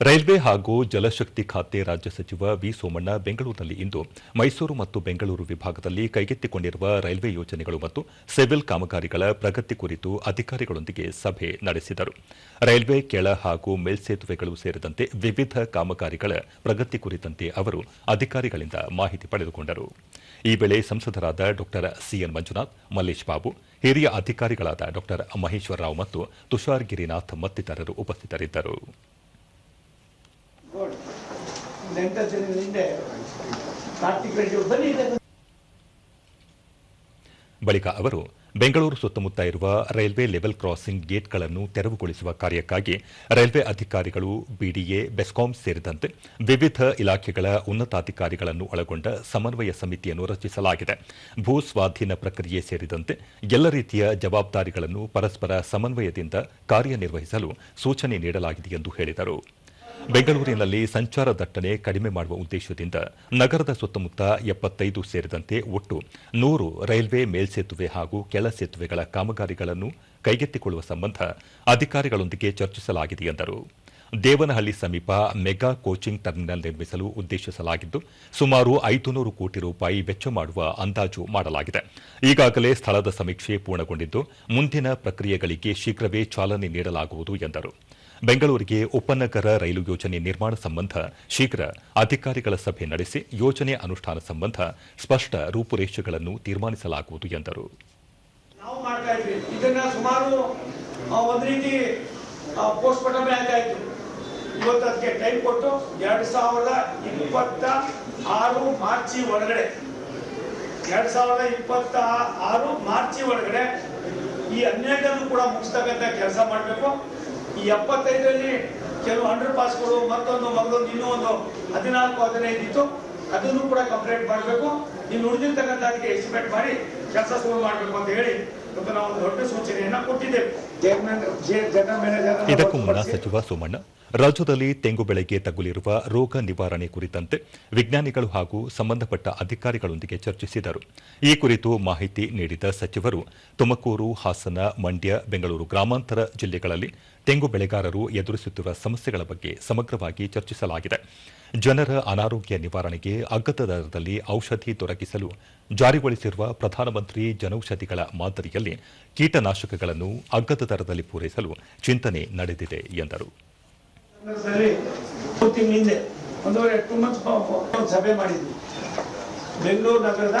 Railway ಹಾಗೂ ಜಲಶಕ್ತಿ ಖಾತೆ ರಾಜ್ಯ ಸಚಿವ ವಿ ಸೋಮಣ್ಣ ಬೆಂಗಳೂರಿನಲ್ಲಿ ಇಂದು ಮೈಸೂರು ಮತ್ತು ಬೆಂಗಳೂರು ವಿಭಾಗದಲ್ಲಿ ಕೈಗೆತ್ತಿಕೊಂಡಿರುವ ರೈಲ್ವೆ ಯೋಜನೆಗಳು ಮತ್ತು ಸಿವಿಲ್ ಕಾಮಗಾರಿಗಳ ಪ್ರಗತಿ ಕುರಿತು ಅಧಿಕಾರಿಗಳೊಂದಿಗೆ ಸಭೆ ನಡೆಸಿದರು. ರೈಲ್ವೆ, ಕೆಳ ಹಾಗೂ ಮೇಲ್ಸೇತುವೆಗಳು ಸೇರಿದಂತೆ ವಿವಿಧ ಕಾಮಗಾರಿಗಳ ಪ್ರಗತಿ ಕುರಿತಂತೆ ಅವರು ಅಧಿಕಾರಿಗಳಿಂದ ಮಾಹಿತಿ ಪಡೆದುಕೊಂಡರು. ಈ ವೇಳೆ ಸಂಸದರಾದ ಡಾ ಸಿಎನ್ ಮಂಜುನಾಥ್, ಮಲ್ಲೇಶ್ ಬಾಬು, ಹಿರಿಯ ಅಧಿಕಾರಿಗಳಾದ ಡಾ ಮಹೇಶ್ವರರಾವ್ ಮತ್ತು ತುಷಾರ್ ಗಿರಿನಾಥ್ ಮತ್ತಿತರರು ಉಪಸ್ಥಿತರಿದ್ದರು. ಬಳಿಕ ಅವರು ಬೆಂಗಳೂರು ಸುತ್ತಮುತ್ತ ಇರುವ ರೈಲ್ವೆ ಲೆವೆಲ್ ಕ್ರಾಸಿಂಗ್ ಗೇಟ್ಗಳನ್ನು ತೆರವುಗೊಳಿಸುವ ಕಾರ್ಯಕ್ಕಾಗಿ ರೈಲ್ವೆ ಅಧಿಕಾರಿಗಳು, ಬಿಡಿಎ, ಬೆಸ್ಕಾಂ ಸೇರಿದಂತೆ ವಿವಿಧ ಇಲಾಖೆಗಳ ಉನ್ನತಾಧಿಕಾರಿಗಳನ್ನು ಒಳಗೊಂಡ ಸಮನ್ವಯ ಸಮಿತಿಯನ್ನು ರಚಿಸಲಾಗಿದೆ. ಭೂ ಸ್ವಾಧೀನ ಪ್ರಕ್ರಿಯೆ ಸೇರಿದಂತೆ ಎಲ್ಲ ರೀತಿಯ ಜವಾಬ್ದಾರಿಗಳನ್ನು ಪರಸ್ಪರ ಸಮನ್ವಯದಿಂದ ಕಾರ್ಯನಿರ್ವಹಿಸಲು ಸೂಚನೆ ನೀಡಲಾಗಿದೆ ಎಂದು ಹೇಳಿದರು. ಬೆಂಗಳೂರಿನಲ್ಲಿ ಸಂಚಾರ ದಟ್ಟಣೆ ಕಡಿಮೆ ಮಾಡುವ ಉದ್ದೇಶದಿಂದ ನಗರದ ಸುತ್ತಮುತ್ತ ಎಪ್ಪತ್ತೈದು ಸೇರಿದಂತೆ ಒಟ್ಟು ನೂರು ರೈಲ್ವೆ ಮೇಲ್ಸೇತುವೆ ಹಾಗೂ ಕೆಳ ಸೇತುವೆಗಳ ಕಾಮಗಾರಿಗಳನ್ನು ಕೈಗೆತ್ತಿಕೊಳ್ಳುವ ಸಂಬಂಧ ಅಧಿಕಾರಿಗಳೊಂದಿಗೆ ಚರ್ಚಿಸಲಾಗಿದೆ ಎಂದರು. ದೇವನಹಳ್ಳಿ ಸಮೀಪ ಮೆಗಾ ಕೋಚಿಂಗ್ ಟರ್ಮಿನಲ್ ನಿರ್ಮಿಸಲು ಉದ್ದೇಶಿಸಲಾಗಿದ್ದು, ಸುಮಾರು ಐದುನೂರು ಕೋಟಿ ರೂಪಾಯಿ ವೆಚ್ಚ ಮಾಡುವ ಅಂದಾಜು ಮಾಡಲಾಗಿದೆ. ಈಗಾಗಲೇ ಸ್ಥಳದ ಸಮೀಕ್ಷೆ ಪೂರ್ಣಗೊಂಡಿದ್ದು, ಮುಂದಿನ ಪ್ರಕ್ರಿಯೆಗಳಿಗೆ ಶೀಘ್ರವೇ ಚಾಲನೆ ನೀಡಲಾಗುವುದು ಎಂದರು. ಬೆಂಗಳೂರಿಗೆ ಉಪನಗರ ರೈಲು ಯೋಜನೆ ನಿರ್ಮಾಣ ಸಂಬಂಧ ಶೀಘ್ರ ಅಧಿಕಾರಿಗಳ ಸಭೆ ನಡೆಸಿ ಯೋಜನೆ ಅನುಷ್ಠಾನ ಸಂಬಂಧ ಸ್ಪಷ್ಟ ರೂಪುರೇಷೆಗಳನ್ನು ತೀರ್ಮಾನಿಸಲಾಗುವುದು ಎಂದರು. ಇವತ್ತು ಅದಕ್ಕೆ ಟೈಮ್ ಕೊಟ್ಟು ಎರಡ್ ಸಾವಿರದ ಇಪ್ಪತ್ತ ಆರು ಮಾರ್ಚಿ ಒಳಗಡೆ, ಎರಡ್ ಸಾವಿರದ ಇಪ್ಪತ್ತ ಆರು ಮಾರ್ಚಿ ಒಳಗಡೆ ಈ ಹನ್ನೆರಡನ್ನು ಕೂಡ ಮುಗಿಸ್ತಕ್ಕಂಥ ಕೆಲಸ ಮಾಡಬೇಕು. ಈ ಎಪ್ಪತ್ತೈದರಲ್ಲಿ ಕೆಲವು ಅಂಡರ್ ಪಾಸ್ಗಳು ಮತ್ತೊಂದು ಮಗದೊಂದು ಇನ್ನೂ ಒಂದು ಹದಿನಾಲ್ಕು, ಹದಿನೈದು ಇತ್ತು. ಅದನ್ನು ಕೂಡ ಕಂಪ್ಲೀಟ್ ಮಾಡಬೇಕು. ಇನ್ನು ಉಳಿದಿರ್ತಕ್ಕಂಥ ಎಸ್ಟಿಮೇಟ್ ಮಾಡಿ, ಕೆಲಸ ಶುರು ಮಾಡಬೇಕು ಅಂತ ಹೇಳಿ ಇವತ್ತು ನಾವು ಒಂದು ದೊಡ್ಡ ಸೂಚನೆಯನ್ನು ಕೊಟ್ಟಿದ್ದೇವೆ. ಇದಕ್ಕೂ ಮುನ್ನ ಸಚಿವ ಸೋಮಣ್ಣ, ರಾಜ್ಯದಲ್ಲಿ ತೆಂಗು ಬೆಳೆಗೆ ತಗುಲಿರುವ ರೋಗ ನಿವಾರಣೆ ಕುರಿತಂತೆ ವಿಜ್ಞಾನಿಗಳು ಹಾಗೂ ಸಂಬಂಧಪಟ್ಟ ಅಧಿಕಾರಿಗಳೊಂದಿಗೆ ಚರ್ಚಿಸಿದರು. ಈ ಕುರಿತು ಮಾಹಿತಿ ನೀಡಿದ ಸಚಿವರು, ತುಮಕೂರು, ಹಾಸನ, ಮಂಡ್ಯ, ಬೆಂಗಳೂರು ಗ್ರಾಮಾಂತರ ಜಿಲ್ಲೆಗಳಲ್ಲಿ ತೆಂಗು ಬೆಳೆಗಾರರು ಎದುರಿಸುತ್ತಿರುವ ಸಮಸ್ಯೆಗಳ ಬಗ್ಗೆ ಸಮಗ್ರವಾಗಿ ಚರ್ಚಿಸಲಾಗಿದೆ. ಜನರ ಅನಾರೋಗ್ಯ ನಿವಾರಣೆಗೆ ಅಗ್ಗದ ದರದಲ್ಲಿ ಔಷಧಿ ದೊರಕಿಸಲು ಜಾರಿಗೊಳಿಸಿರುವ ಪ್ರಧಾನಮಂತ್ರಿ ಜನೌಷಧಿಗಳ ಮಾದರಿಯಲ್ಲಿ ಕೀಟನಾಶಕಗಳನ್ನು ಅಗ್ಗದ ದರದಲ್ಲಿ ಪೂರೈಸಲು ಚಿಂತನೆ ನಡೆದಿದೆ ಎಂದರು. ಸಭೆ ಮಾಡಿದ್ವಿ. ಬೆಂಗಳೂರು ನಗರದ